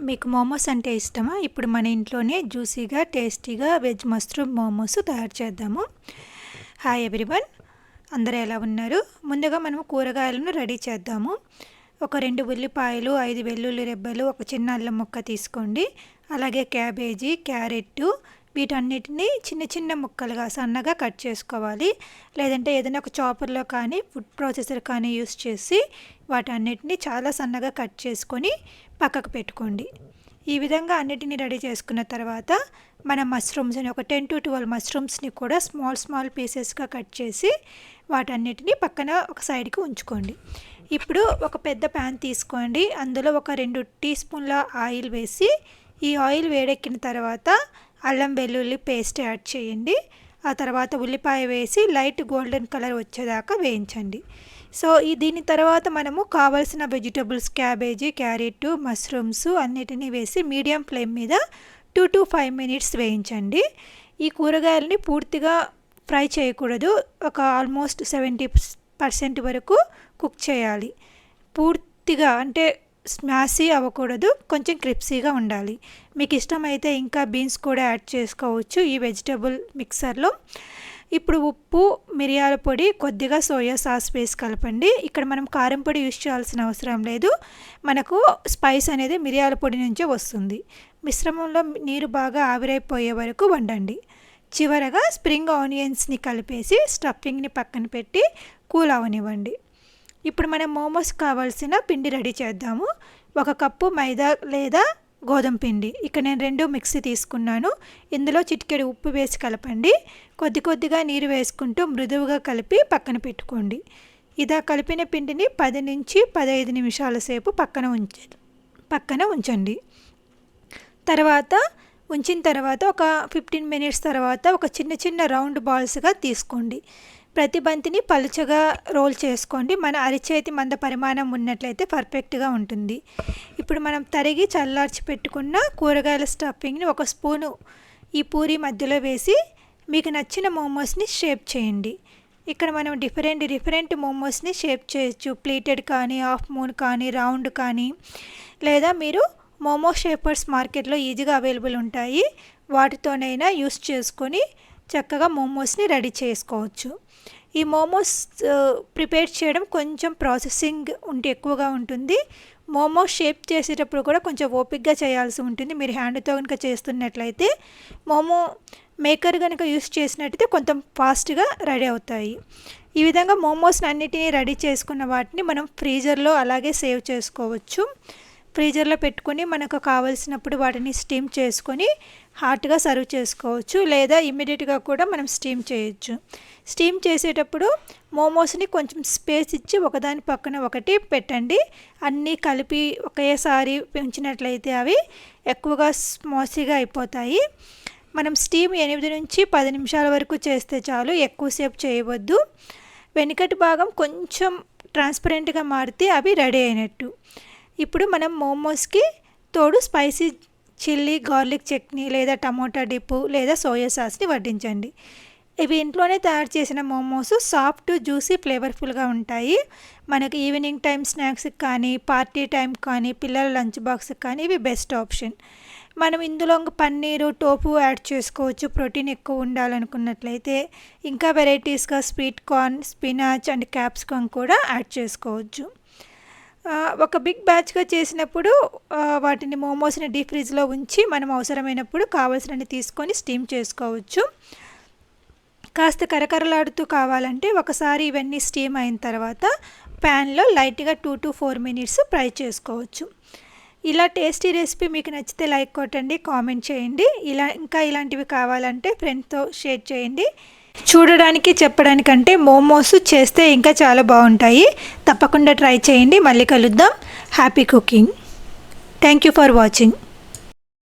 మీకు మోమోస్ అంటే ఇష్టమా? ఇప్పుడు మన ఇంట్లోనే జ్యూసీగా టేస్టీగా వెజ్ మష్రూమ్ మోమోస్ తయారు చేద్దాము. Hi everyone. అందరూ ఎలా ఉన్నారు? ముందుగా మనం కూరగాయలను రెడీ చేద్దాము. ఒక రెండు ఉల్లిపాయలు ఐదు వెల్లుల్లి రెబ్బలు ఒక చిన్న అల్లం ముక్క తీసుకోండి. అలాగే క్యాబేజీ క్యారెట్ వీటన్నిటిని చిన్న చిన్న ముక్కలుగా సన్నగా కట్ చేసుకోవాలి. లేదంటే ఏదైనా ఒక చాపర్లో కానీ ఫుడ్ ప్రాసెసర్ కానీ యూస్ చేసి వాటన్నిటిని చాలా సన్నగా కట్ చేసుకొని పక్కకు పెట్టుకోండి. ఈ విధంగా అన్నిటిని రెడీ చేసుకున్న తర్వాత మన మష్రూమ్స్ని ఒక టెన్ టు ట్వెల్వ్ మష్రూమ్స్ని కూడా స్మాల్ స్మాల్ పీసెస్గా కట్ చేసి వాటన్నిటిని పక్కన ఒక సైడ్కి ఉంచుకోండి. ఇప్పుడు ఒక పెద్ద ప్యాన్ తీసుకోండి. అందులో ఒక రెండు టీ స్పూన్ల ఆయిల్ వేసి ఈ ఆయిల్ వేడెక్కిన తర్వాత అల్లం వెల్లుల్లి పేస్ట్ యాడ్ చేయండి. ఆ తర్వాత ఉల్లిపాయ వేసి లైట్ గోల్డెన్ కలర్ వచ్చేదాకా వేయించండి. సో ఈ దీని తర్వాత మనము కావలసిన వెజిటబుల్స్ క్యాబేజీ క్యారెట్ మష్రూమ్స్ అన్నిటినీ వేసి మీడియం ఫ్లేమ్ మీద టూ టు ఫైవ్ మినిట్స్ వేయించండి. ఈ కూరగాయలని పూర్తిగా ఫ్రై చేయకూడదు. ఒక ఆల్మోస్ట్ సెవెంటీ పర్సెంట్ వరకు కుక్ చేయాలి. పూర్తిగా అంటే స్మాసీ అవ్వకూడదు కొంచెం క్రిప్సీగా ఉండాలి. మీకు ఇష్టమైతే ఇంకా బీన్స్ కూడా యాడ్ చేసుకోవచ్చు ఈ వెజిటబుల్ మిక్సర్లో. ఇప్పుడు ఉప్పు మిరియాల పొడి కొద్దిగా సోయా సాస్ వేసి కలపండి. ఇక్కడ మనం కారం పొడి యూజ్ చేయాల్సిన అవసరం లేదు. మనకు స్పైస్ అనేది మిరియాల పొడి నుంచే వస్తుంది. మిశ్రమంలో నీరు బాగా ఆవిరైపోయే వరకు వండండి. చివరగా స్ప్రింగ్ ఆనియన్స్ని కలిపేసి స్టఫింగ్ని పక్కన పెట్టి కూల్ అవనివ్వండి. ఇప్పుడు మనం మోమోస్ కావాల్సిన పిండి రెడీ చేద్దాము. ఒక కప్పు మైదా లేదా గోధుమ పిండి. ఇక్కడ నేను రెండు మిక్సీ తీసుకున్నాను. ఇందులో చిటికెడు ఉప్పు వేసి కలపండి. కొద్ది కొద్దిగా నీరు వేసుకుంటూ మృదువుగా కలిపి పక్కన పెట్టుకోండి. ఇదా కలిపిన పిండిని పది నుంచి పదహైదు నిమిషాల సేపు పక్కన ఉంచ పక్కన ఉంచండి. తర్వాత ఉంచిన తర్వాత ఒక ఫిఫ్టీన్ మినిట్స్ తర్వాత ఒక చిన్న చిన్న రౌండ్ బాల్స్గా తీసుకోండి. ప్రతి బంతిని పలుచగా రోల్ చేసుకోండి. మన అరిచేతి మంద పరిమాణం ఉన్నట్లయితే పర్ఫెక్ట్గా ఉంటుంది. ఇప్పుడు మనం తరిగి చల్లార్చి పెట్టుకున్న కూరగాయల స్టఫింగ్ని ఒక స్పూను ఈ పూరి మధ్యలో వేసి మీకు నచ్చిన మోమోస్ని షేప్ చేయండి. ఇక్కడ మనం డిఫరెంట్ డిఫరెంట్ మోమోస్ని షేప్ చేయొచ్చు. ప్లేటెడ్ కానీ హాఫ్ మూన్ కానీ రౌండ్ కానీ. లేదా మీరు మోమో షేపర్స్ మార్కెట్లో ఈజీగా అవైలబుల్ ఉంటాయి. వాటితోనైనా యూస్ చేసుకొని చక్కగా మోమోస్ని రెడీ చేసుకోవచ్చు. ఈ మోమోస్ ప్రిపేర్ చేయడం కొంచెం ప్రాసెసింగ్ ఉంటే ఎక్కువగా ఉంటుంది. మోమో షేప్ చేసేటప్పుడు కూడా కొంచెం ఓపిక్గా చేయాల్సి ఉంటుంది. మీరు హ్యాండ్తో కనుక చేస్తున్నట్లయితే మోమో మేకర్ కనుక యూస్ చేసినట్టయితే కొంచెం ఫాస్ట్గా రెడీ అవుతాయి. ఈ విధంగా మోమోస్ని అన్నిటినీ రెడీ చేసుకున్న వాటిని మనం ఫ్రీజర్లో అలాగే సేవ్ చేసుకోవచ్చు. ఫ్రీజర్లో పెట్టుకొని మనకు కావలసినప్పుడు వాటిని స్టీమ్ చేసుకొని హాట్గా సర్వ్ చేసుకోవచ్చు లేదా ఇమ్మీడియట్గా కూడా మనం స్టీమ్ చేయొచ్చు. స్టీమ్ చేసేటప్పుడు మోమోస్ని కొంచెం స్పేస్ ఇచ్చి ఒకదాని పక్కన ఒకటి పెట్టండి. అన్నీ కలిపి ఒకేసారి పెంచినట్లయితే అవి ఎక్కువగా స్మాసీగా అయిపోతాయి. మనం స్టీమ్ ఎనిమిది నుంచి పది నిమిషాల వరకు చేస్తే చాలు ఎక్కువసేపు చేయవద్దు. వెనుకటి భాగం కొంచెం ట్రాన్స్పరెంట్గా మారితే అవి రెడీ అయినట్టు. ఇప్పుడు మనం మోమోస్కి తోడు స్పైసీ చిల్లీ గార్లిక్ చట్నీ లేదా టమోటా డిప్పు లేదా సోయా సాస్ని వడ్డించండి. ఇవి ఇంట్లోనే తయారు చేసిన మోమోస్ సాఫ్ట్ జ్యూసీ ఫ్లేవర్ఫుల్గా ఉంటాయి. మనకి ఈవినింగ్ టైం స్నాక్స్కి కానీ పార్టీ టైం కానీ పిల్లల లంచ్ బాక్స్కి కానీ ఇవి బెస్ట్ ఆప్షన్. మనం ఇందులో పన్నీరు టోపు యాడ్ చేసుకోవచ్చు. ప్రోటీన్ ఎక్కువ ఉండాలనుకున్నట్లయితే ఇంకా వెరైటీస్గా sweet corn spinach and capsicum కూడా యాడ్ చేసుకోవచ్చు. ఒక బిగ్ బ్యాచ్గా చేసినప్పుడు వాటిని మోమోస్ని డీప్ ఫ్రిడ్జ్లో ఉంచి మనం అవసరమైనప్పుడు కావాల్సినవి తీసుకొని స్టీమ్ చేసుకోవచ్చు. కాస్త కరకరలాడుతూ కావాలంటే ఒకసారి ఇవన్నీ స్టీమ్ అయిన తర్వాత ప్యాన్లో లైట్గా two to four minutes fry చేసుకోవచ్చు. ఇలా టేస్టీ రెసిపీ మీకు నచ్చితే లైక్ కొట్టండి కామెంట్ చేయండి. ఇలా ఇంకా ఇలాంటివి కావాలంటే ఫ్రెండ్స్తో షేర్ చేయండి. చూడడానికి చెప్పడానికంటే మోమోస్ చేస్తే ఇంకా చాలా బాగుంటాయి. తప్పకుండా ట్రై చేయండి. మళ్ళీ కలుద్దాం. Happy cooking. Thank you for watching.